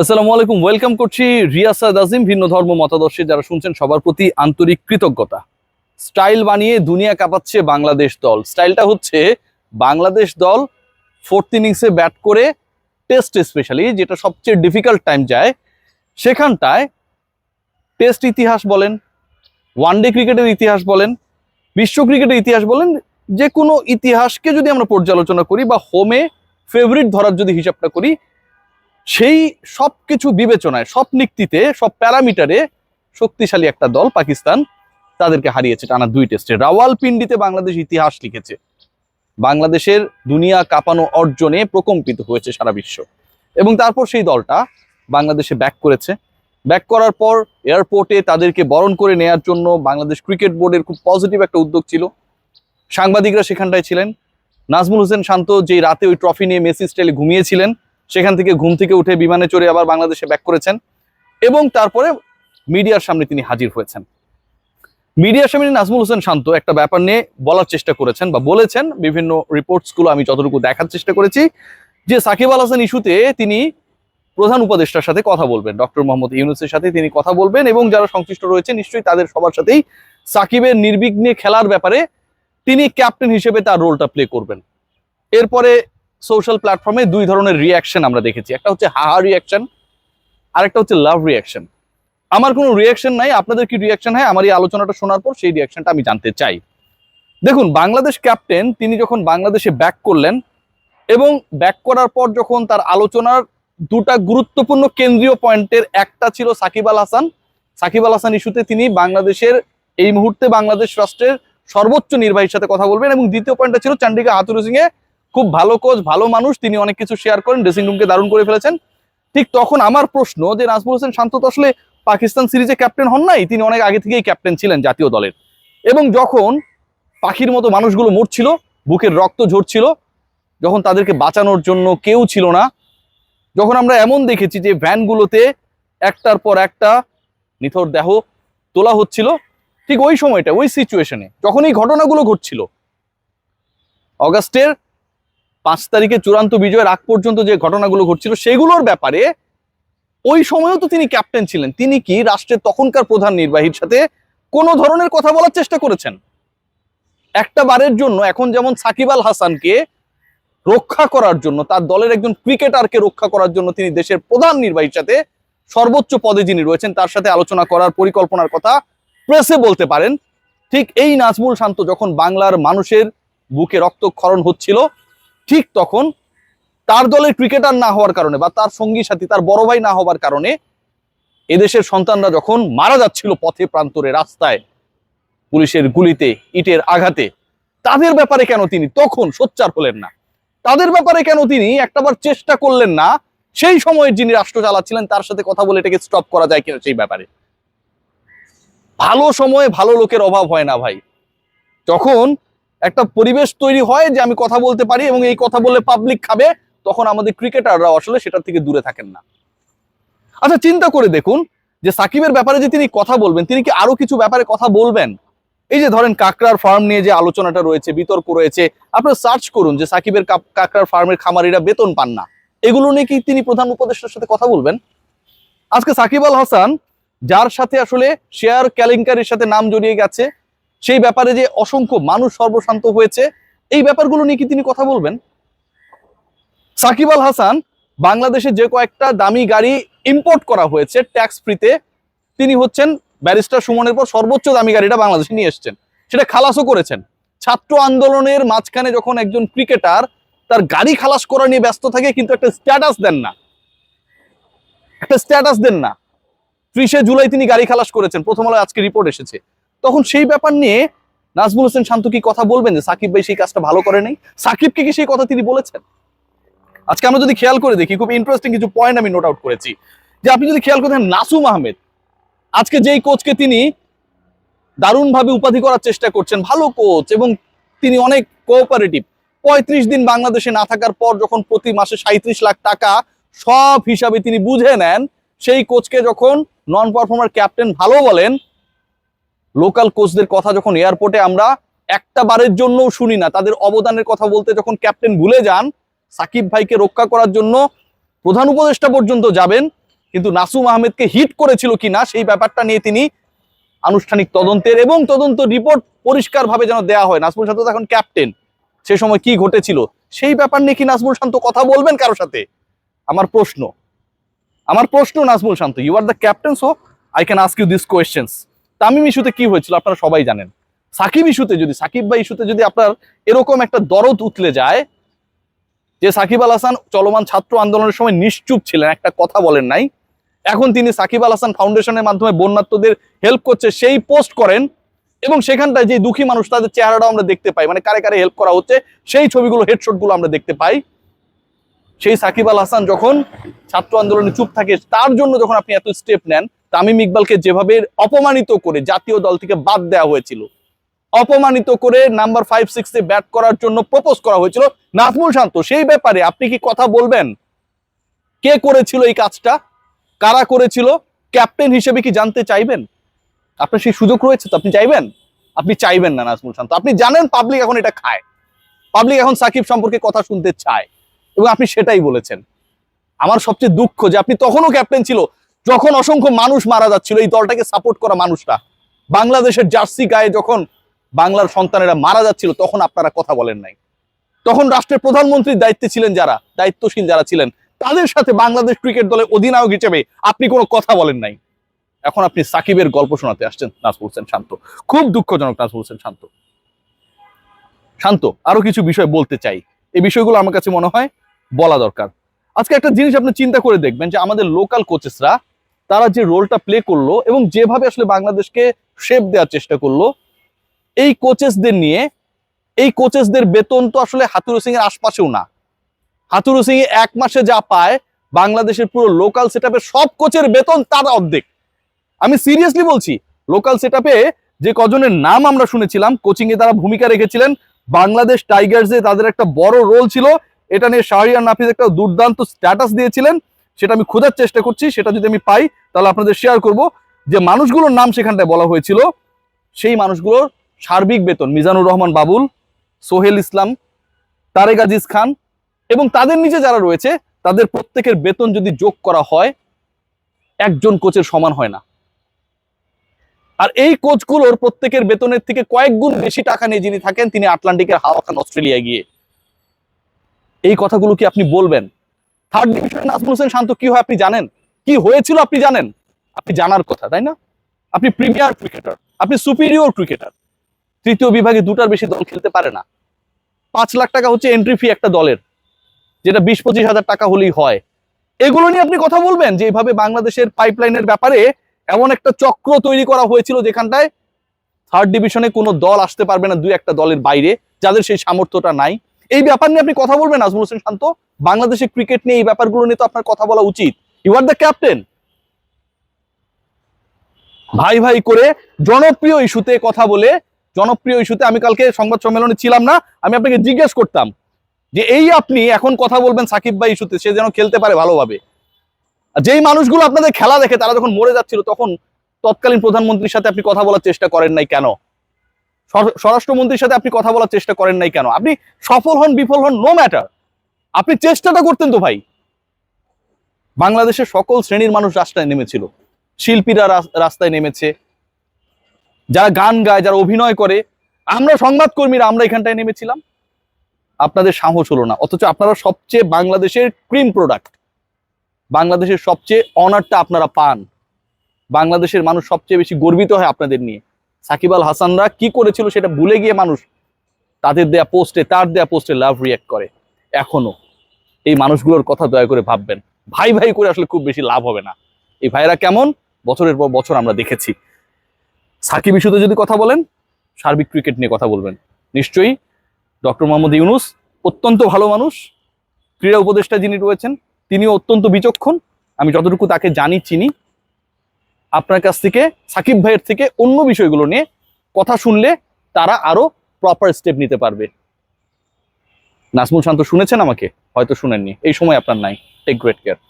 আসসালামু আলাইকুম ওয়েলকাম করছি রিয়াসাদ আজিম, ভিন্ন ধর্ম মতাদর্শী যারা শুনছেন সবার প্রতি আন্তরিক কৃতজ্ঞতা। স্টাইল বানিয়ে দুনিয়া কাঁপাচ্ছে বাংলাদেশ দল। স্টাইলটা হচ্ছে বাংলাদেশ দল ফোর্থ ইনিংসে ব্যাট করে টেস্ট স্পেশালি যেটা সবচেয়ে ডিফিকাল্ট টাইম যায়, সেখানটায় টেস্ট ইতিহাস বলেন ওয়ানডে ক্রিকেটের ইতিহাস বলেন, বিশ্ব ক্রিকেটের ইতিহাস বলেন যে কোনো ইতিহাসকে যদি আমরা পর্যালোচনা করি বা হোমে ফেভারিট ধরার যদি হিসাবটা করি সেই সব কিছু বিবেচনায় সব নিক্তিতে সব প্যারামিটারে শক্তিশালী একটা দল পাকিস্তান তাদেরকে হারিয়েছে টানা দুই টেস্টে রাওয়ালপিন্ডিতে বাংলাদেশ ইতিহাস লিখেছে। বাংলাদেশের দুনিয়া কাঁপানো অর্জনে প্রকম্পিত হয়েছে সারা বিশ্ব। এবং তারপর সেই দলটা বাংলাদেশে ব্যাক করেছে। ব্যাক করার পর এয়ারপোর্টে তাদেরকে বরণ করে নেয়ার জন্য বাংলাদেশ ক্রিকেট বোর্ডের খুব পজিটিভ একটা উদ্যোগ ছিল। সাংবাদিকরা সেখানটায় ছিলেন। নাজমুল হোসেন শান্ত যেই রাতে ওই ট্রফি নিয়ে মেসি স্টাইলে ঘুমিয়েছিলেন সেখান থেকে ঘুম থেকে উঠে বিমানে চড়ে আবার বাংলাদেশে ব্যাক করেছেন এবং তারপরে মিডিয়ার সামনে তিনি হাজির হয়েছেন। মিডিয়ার সামনে নাজমুল হোসেন শান্ত একটা ব্যাপার নিয়ে বলার চেষ্টা করেছেন বা বলেছেন, বিভিন্ন রিপোর্টসগুলো আমি যতটুকু দেখার চেষ্টা করেছি যে সাকিব আল হাসান ইস্যুতে তিনি প্রধান উপদেষ্টার সাথে কথা বলবেন, ডক্টর মোহাম্মদ ইউনুসের সাথে তিনি কথা বলবেন এবং যারা সংশ্লিষ্ট রয়েছে নিশ্চয়ই তাদের সবার সাথেই সাকিবের নির্বিঘ্নে খেলার ব্যাপারে তিনি ক্যাপ্টেন হিসেবে তার রোলটা প্লে করবেন। এরপরে সোশ্যাল প্ল্যাটফর্মে দুই ধরনের রিয়াকশন আমরা দেখেছি। একটা হচ্ছে হাহা রিয়াকশন আর একটা হচ্ছে লাভ রিয়াকশন আমার কোনো রিয়াকশন নাই, আপনাদের কি রিয়াকশন হয়? আমার এই আলোচনাটা শোনার পর সেই রিয়াকশনটা আমি জানতে চাই। দেখুন, বাংলাদেশ ক্যাপ্টেন তিনি যখন বাংলাদেশে ব্যাক করলেন এবং ব্যাক করার পর যখন তার আলোচনার দুটা গুরুত্বপূর্ণ কেন্দ্রীয় পয়েন্টের একটা ছিল সাকিব আল হাসান। সাকিব আল হাসান ইস্যুতে তিনি বাংলাদেশের, এই মুহূর্তে বাংলাদেশ রাষ্ট্রের সর্বোচ্চ নির্বাহীর সাথে কথা বলবেন এবং দ্বিতীয় পয়েন্টটা ছিল চান্ডিকা হাতুরু সিং এ খুব ভালো কোচ ভালো মানুষ, তিনি অনেক কিছু শেয়ার করেন ড্রেসিং রুমকে দারুণ করে ফেলেছেন। ঠিক তখন আমার প্রশ্ন যে নাজমুল হোসেন শান্ত তো আসলে পাকিস্তান সিরিজে ক্যাপ্টেন হন নাই, তিনি অনেক আগে থেকেই ক্যাপ্টেন ছিলেন জাতীয় দলের। এবং যখন পাখির মতো মানুষগুলো মরছিল, বুকের রক্ত ঝরছিল, যখন তাদেরকে বাঁচানোর জন্য কেউ ছিল না, যখন আমরা এমন দেখেছি যে ভ্যানগুলোতে একটার পর একটা নিথর দেহ তোলা হচ্ছিল, ঠিক ওই সময়টা, ওই সিচুয়েশনে যখন এই ঘটনাগুলো ঘটছিল, অগাস্টের পাঁচ তারিখে চূড়ান্ত বিজয়ের আগ পর্যন্ত যে ঘটনাগুলো ঘটছিল সেগুলোর ব্যাপারে ওই সময়ও তো তিনি ক্যাপ্টেন ছিলেন। তিনি কি রাষ্ট্রের তখনকার প্রধান নির্বাহীর সাথে কোনো ধরনের কথা বলার চেষ্টা করেছেন? একটা বারের জন্য এখন যেমন সাকিব আল হাসানকে রক্ষা করার জন্য, তার দলের একজন ক্রিকেটারকে রক্ষা করার জন্য তিনি দেশের প্রধান নির্বাহীর সাথে সর্বোচ্চ পদে যিনি রয়েছেন, তার সাথে আলোচনা করার পরিকল্পনার কথা প্রেসে বলতে পারেন। ঠিক এই নাজমুল শান্ত যখন বাংলার মানুষের বুকে রক্তক্ষরণ হচ্ছিল ঠিক তখন তার দলের ক্রিকেটার না হওয়ার কারণে বা তার সঙ্গী সাথী, তার বড় ভাই না হওয়ার কারণে এদেশের সন্তানরা যখন মারা যাচ্ছিল পথে প্রান্তরে রাস্তায়, পুলিশের গুলিতে, ইটের আঘাতে, তাদের ব্যাপারে কেন তিনি তখন সোচ্চার হলেন না? তাদের ব্যাপারে কেন তিনি একটাবার চেষ্টা করলেন না? সেই সময়ের যিনি রাষ্ট্র চালাচ্ছিলেন, তার সাথে কথা বলে এটাকে স্টপ করা যায় কিনা সেই ব্যাপারে। ভালো সময়ে ভালো লোকের অভাব হয় না ভাই। যখন একটা পরিবেশ তৈরি হয় যে আমি কথা বলতে পারি এবং এই কথা বলে পাবলিক খাবে, তখন আমাদের ক্রিকেটাররা আসলে সেটার থেকে দূরে থাকেন না। আচ্ছা চিন্তা করে দেখুন যে সাকিবের ব্যাপারে যে তিনি কথা বলবেন, তিনি কি আরও কিছু ব্যাপারে কথা বলবেন? এই যে ধরেন কাকরার ফার্ম নিয়ে যে আলোচনাটা রয়েছে, বিতর্ক রয়েছে, আপনারা সার্চ করুন যে সাকিবের কাকরার ফার্মের খামারিরা বেতন পান না। এগুলো নিয়ে কি তিনি প্রধান উপদেষ্টার সাথে কথা বলবেন? আজকে সাকিব আল হাসান, যার সাথে আসলে শেয়ার কেলেঙ্কারির সাথে নাম জড়িয়ে গেছে সেই ব্যাপারে যে অসংখ্য মানুষ সর্বশান্ত হয়েছে, এই ব্যাপারগুলো নিয়ে কি তিনি কথা বলবেন? সাকিব আল হাসান, বাংলাদেশে যে কয়েকটা দামি গাড়ি ইম্পোর্ট করা হয়েছে ট্যাক্স ফ্রিতে তিনি হচ্ছেন ব্যারিস্টার সুমনের পর সর্বোচ্চ দামি গাড়িটা বাংলাদেশে নিয়ে এসেছেন। সেটা খালাসও করেছেন। ছাত্র আন্দোলনের মাঝখানে যখন একজন ক্রিকেটার তার গাড়ি খালাস করা নিয়ে ব্যস্ত থাকে, কিন্তু একটা স্ট্যাটাস দেন না। একটা স্ট্যাটাস দেন না। ত্রিশে জুলাই তিনি গাড়ি খালাস করেছেন। প্রথম আলো আজকে রিপোর্ট এসেছে। তখন সেই ব্যাপার নিয়ে নাজমুল হোসেন শান্ত কি কথা বলবেন যে সাকিব ভাই সেই কাজটা ভালো করে নাই? সাকিবকে কি সেই কথা তিনি বলেছেন? আজকে আমরা যদি খেয়াল করে দেখি, খুব ইন্টারেস্টিং কিছু পয়েন্ট আমি নোট আউট করেছি। যে আপনি যদি খেয়াল করেন নাসুম আহমেদ, আজকে যেই কোচকে তিনি দারুণভাবে উপাধি করার চেষ্টা করছেন, ভালো কোচ এবং তিনি অনেক কোঅপারেটিভ পঁয়ত্রিশ দিন বাংলাদেশে না থাকার পর যখন প্রতি মাসে সাঁত্রিশ লাখ টাকা সব হিসাবে তিনি বুঝে নেন, সেই কোচকে যখন নন পারফর্মার ক্যাপ্টেন ভালো বলেন লোকাল কোচদের কথা যখন এয়ারপোর্টে আমরা একটা বারের জন্যও শুনি না, তাদের অবদানের কথা বলতে যখন ক্যাপ্টেন ভুলে যান, সাকিব ভাইকে রক্ষা করার জন্য প্রধান উপদেষ্টা পর্যন্ত যাবেন, কিন্তু নাসুম আহমেদকে হিট করেছিল কিনা সেই ব্যাপারটা নিয়ে তিনি আনুষ্ঠানিক তদন্তের এবং তদন্ত রিপোর্ট পরিষ্কারভাবে যেন দেওয়া হয়। নাসমুল শান্ত এখন ক্যাপ্টেন সে সময় কি ঘটেছিল? সেই ব্যাপার নিয়ে কি নাসমুল শান্ত কথা বলবেন কারও সাথে? আমার প্রশ্ন। আমার প্রশ্ন Najmul Shanto you are the captain so I can ask you this questions Tamim ইস্যুতে কি হয়েছিল আপনারা সবাই জানেন। সাকিব ইস্যুতে যদি, সাকিব বা ইস্যুতে যদি আপনার এরকম একটা দরদ উতলে যায় যে সাকিব আল হাসান চলমান ছাত্র আন্দোলনের সময় নিশ্চুপ ছিলেন, একটা কথা বলেন নাই। এখন তিনি সাকিব আল হাসান ফাউন্ডেশনের মাধ্যমে বন্যাত্মদের হেল্প করছে, সেই পোস্ট করেন এবং সেখানটায় যে দুঃখী মানুষ, তাদের চেহারাটাও আমরা দেখতে পাই। মানে কারে কারে হেল্প করা হচ্ছে, সেই ছবিগুলো হেডশটগুলো আমরা দেখতে পাই। সেই সাকিব আল হাসান যখন ছাত্র আন্দোলনে চুপ থাকে, তার জন্য যখন আপনি এত স্টেপ নেন তামিম ইকবালকে যেভাবে অপমানিত করে জাতীয় দল থেকে বাদ দেওয়া হয়েছিল, অপমানিত করে নাম্বার ফাইভ সিক্সে ব্যাট করার জন্য প্রপোজ করা হয়েছিল, নাজমুল শান্ত, সেই ব্যাপারে আপনি কি কথা বলবেন? কে করেছিল এই কাজটা? কারা করেছিল? ক্যাপ্টেন হিসেবে কি জানতে চাইবেন? আপনার সেই সুযোগ রয়েছে তো, আপনি চাইবেন? আপনি চাইবেন না নাজমুল শান্ত। আপনি জানেন পাবলিক এখন এটা খায়। পাবলিক এখন সাকিব সম্পর্কে কথা শুনতে চায়। এবং আপনি সেটাই বলেছেন। আমার সবচেয়ে দুঃখ যে আপনি তখনও ক্যাপ্টেন ছিল যখন অসংখ্য মানুষ মারা যাচ্ছিল, এই দলটাকে সাপোর্ট করা মানুষটা বাংলাদেশের জার্সি গায়ে যখন বাংলার সন্তানেরা মারা যাচ্ছিল, তখন আপনারা কথা বলেন নাই। তখন রাষ্ট্রের প্রধানমন্ত্রীর দায়িত্বে ছিলেন যারা, দায়িত্বশীল যারা ছিলেন, তাদের সাথে বাংলাদেশ ক্রিকেট দলের অধিনায়ক হিসেবে আপনি কোনো কথা বলেন নাই। এখন আপনি সাকিবের গল্প শোনাতে আসছেন, নাজমুল হোসেন শান্ত। খুব দুঃখজনক, নাজমুল হোসেন শান্ত। শান্ত, আরও কিছু বিষয় বলতে চাই। এই বিষয়গুলো আমার কাছে মনে হয় বলা দরকার। আজকে একটা জিনিস আপনি চিন্তা করে দেখবেন যে আমাদের লোকাল কোচেসরা তারা যে রোলটা প্লে করল এবং যেভাবে আসলে বাংলাদেশকে শেপ দেওয়ার চেষ্টা করল, এই কোচেসদের নিয়ে, এই কোচেসদের বেতন তো আসলে হাতুরু সিং এর আশপাশেও না। হাতুরু সিং এক মাসে যা পায়, বাংলাদেশের পুরো লোকাল সেটআপের সব কোচের বেতন তার অর্ধেক। আমি সিরিয়াসলি বলছি লোকাল সেটআপে যে কজনের নাম আমরা শুনেছিলাম কোচিং এ তারা ভূমিকা রেখেছিলেন, বাংলাদেশ টাইগার্সে তাদের একটা বড় রোল ছিল। এটা নিয়ে শাহরিয়ার নাফিজ একটা দুর্দান্ত স্ট্যাটাস দিয়েছিলেন। সেটা আমি খোঁজার চেষ্টা করছি, সেটা যদি আমি পাই, তাহলে আপনাদের শেয়ার করব। যে মানুষগুলোর নাম সেখানটায় বলা হয়েছিল, সেই মানুষগুলোর সার্বিক বেতন, মিজানুর রহমান বাবুল, সোহেল ইসলাম, তারেক আজিজ খান এবং তাদের নিচে যারা রয়েছে, তাদের প্রত্যেকের বেতন যদি যোগ করা হয়, একজন কোচের সমান হয় না। আর এই কোচগুলোর প্রত্যেকের বেতনের থেকে কয়েক গুণ বেশি টাকা নিয়ে যিনি থাকেন, তিনি আটলান্টিকের হাওয়া খান অস্ট্রেলিয়ায় গিয়ে। এই কথাগুলো কি আপনি বলবেন? থার্ড ডিভিশন নাজমুল হোসেন শান্ত, কি হয় আপনি জানেন? কি হয়েছিল আপনি জানেন? আপনি জানার কথা, তাই না? আপনি প্রিমিয়ার ক্রিকেটার আপনি সুপিরিয়র ক্রিকেটার তৃতীয় বিভাগে দুটার বেশি দল খেলতে পারে না। পাঁচ লাখ টাকা হচ্ছে এন্ট্রি ফি একটা দলের, যেটা বিশ পঁচিশ হাজার টাকা হলেই হয়। এগুলো নিয়ে আপনি কথা বলবেন যে এইভাবে বাংলাদেশের পাইপলাইনের ব্যাপারে এমন একটা চক্র তৈরি করা হয়েছিল যেখানটায় থার্ড ডিভিশনে কোনো দল আসতে পারবে না দুই একটা দলের বাইরে, যাদের সেই সামর্থ্যটা নাই। এই ব্যাপার নিয়ে আপনি কথা বলবেন, নাজমুল হোসেন শান্ত। বাংলাদেশের ক্রিকেট নিয়ে এই ব্যাপারগুলো নিয়ে তো আপনার কথা বলা উচিত। ইউ আর দ্য ক্যাপ্টেন ভাই ভাই করে জনপ্রিয় ইস্যুতে কথা বলে, জনপ্রিয় ইস্যুতে আমি কালকে সংবাদ সম্মেলনে ছিলাম না, আমি আপনাকে জিজ্ঞেস করতাম যে এই আপনি এখন কথা বলবেন সাকিব ভাই ইস্যুতে, সে যেন খেলতে পারে ভালোভাবে। যেই মানুষগুলো আপনাদের খেলা দেখে তারা যখন মরে যাচ্ছিল, তখন তৎকালীন প্রধানমন্ত্রীর সাথে আপনি কথা বলার চেষ্টা করেন নাই কেন? স্বরাষ্ট্রমন্ত্রীর সাথে আপনি কথা বলার চেষ্টা করেন নাই কেন? আপনি সফল হন, বিফল হন নো ম্যাটার আপনি চেষ্টাটা করতেন তো ভাই। বাংলাদেশের সকল শ্রেণির মানুষ রাস্তায় নেমেছিল। শিল্পীরা রাস- রাস্তায় নেমেছে। যারা গান গায়, যারা অভিনয় করে, আমরা সংবাদকর্মীরা, আমরা এখানটায় নেমেছিলাম। আপনাদের সাহস হলো না। অথচ আপনারা সবচেয়ে বাংলাদেশের ক্রিম প্রোডাক্ট বাংলাদেশের সবচেয়ে অনারটা আপনারা পান। বাংলাদেশের মানুষ সবচেয়ে বেশি গর্বিত হয় আপনাদের নিয়ে। সাকিব আল হাসানরা কি করেছিল সেটা ভুলে গিয়ে মানুষ তাদের দেয়া পোস্টে, তার দেয়া পোস্টে লাভ রিয়াক্ট করে। এখনও এই মানুষগুলোর কথা দয়া করে ভাববেন। ভাই ভাই করে আসলে খুব বেশি লাভ হবে না। এই ভাইরা কেমন? বছরের পর বছর আমরা দেখেছি। সাকিব ইস্যুতে যদি কথা বলেন, সার্বিক ক্রিকেট নিয়ে কথা বলবেন। নিশ্চয়ই ডক্টর মোহাম্মদ ইউনুস অত্যন্ত ভালো মানুষ। ক্রীড়া উপদেষ্টা যিনি রয়েছেন, তিনিও অত্যন্ত বিচক্ষণ। আমি যতটুকু তাকে জানি, চিনি আপনার কাছ থেকে, সাকিব ভাইয়ের থেকে অন্য বিষয়গুলো নিয়ে কথা শুনলে তারা আরও প্রপার স্টেপ নিতে পারবে। নাজমুল শান্ত শুনেছেন আমাকে? হয়তো শুনেননি। এই সময় আপনার নাই। Take great care